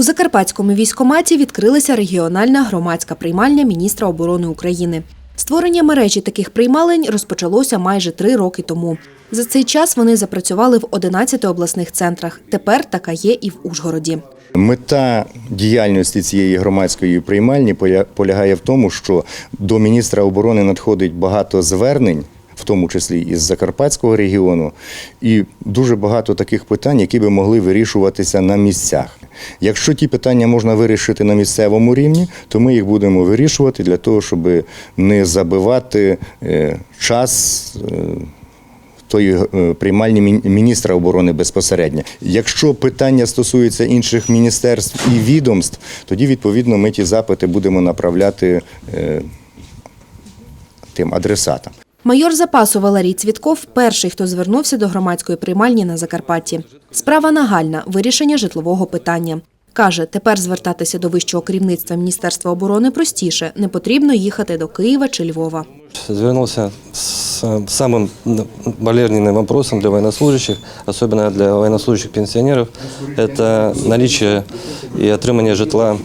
У Закарпатському військкоматі відкрилася регіональна громадська приймальня міністра оборони України. Створення мережі таких приймалень розпочалося майже три роки тому. За цей час вони запрацювали в 11 обласних центрах. Тепер така є і в Ужгороді. Мета діяльності цієї громадської приймальні полягає в тому, що до міністра оборони надходить багато звернень, тому числі із Закарпатського регіону, і дуже багато таких питань, які би могли вирішуватися на місцях. Якщо ті питання можна вирішити на місцевому рівні, то ми їх будемо вирішувати для того, щоб не забивати е, час. е, тої е, приймальні міністра оборони безпосередньо. Якщо питання стосуються інших міністерств і відомств, тоді відповідно ми ті запити будемо направляти е, тим адресатам. Майор запасу Валерій Цвітков перший, хто звернувся до громадської приймальні на Закарпатті. Справа нагальна вирішення житлового питання. Каже, тепер звертатися до вищого керівництва Міністерства оборони простіше. Не потрібно їхати до Києва чи Львова. Звернулся с э, самым болезненным вопросом для военнослужащих, особенно для военнослужащих пенсионеров, это наличие и отримання житла.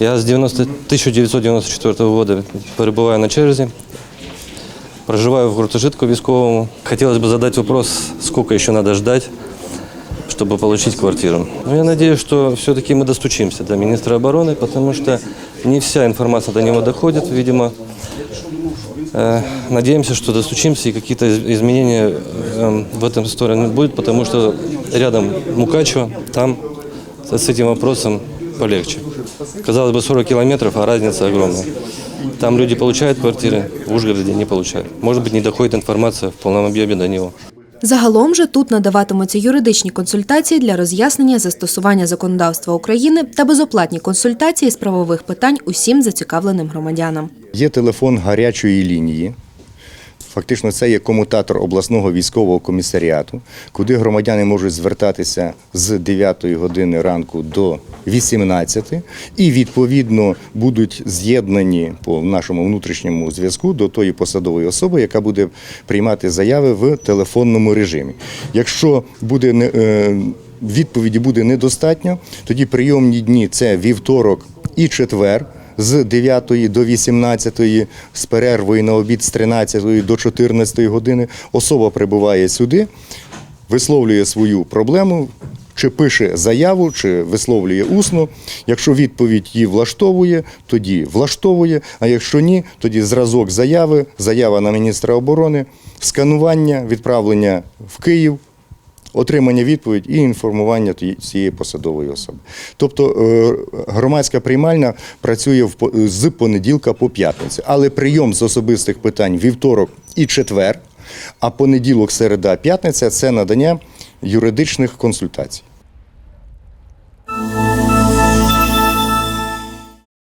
Я з 90, 1994 года перебуваю на черзі, проживаю в гуртожитку військовому. Хотелось бы задать вопрос, сколько еще надо ждать, чтобы получить квартиру. Но я надеюсь, что все-таки мы достучимся до министра обороны, потому что не вся информация до него доходит, видимо. Э, Надеемся, что достучимся и какие-то из- изменения э, в этом стороне будет, потому что рядом Мукачево, там с этим вопросом полегче. Казалось бы, 40 километров, а разница огромная. Там люди получают квартиры, в Ужгороде не получают. Может быть, не доходит информация в полном объеме до него. Загалом же тут надаватимуться юридичні консультації для роз'яснення застосування законодавства України та безоплатні консультації з правових питань усім зацікавленим громадянам. Є телефон гарячої лінії. Фактично, це є комутатор обласного військового комісаріату, куди громадяни можуть звертатися з 9 години ранку до 18 і відповідно будуть з'єднані по нашому внутрішньому зв'язку до тої посадової особи, яка буде приймати заяви в телефонному режимі. Якщо буде не- е, відповіді буде недостатньо, тоді прийомні дні це вівторок і четвер з 9 до 18, з перервою на обід з 13 до 14 години. Особа прибуває сюди, висловлює свою проблему, чи пише заяву, чи висловлює усно. Якщо відповідь її влаштовує, тоді влаштовує. А якщо ні, тоді зразок заяви, заява на міністра оборони, сканування, відправлення в Київ. Отримання відповідь і інформування цієї посадової особи. Тобто е, громадська приймальна працює з понеділка по п'ятницю, але прийом з особистих питань вівторок і четвер, а понеділок, середа, п'ятниця це надання юридичних консультацій.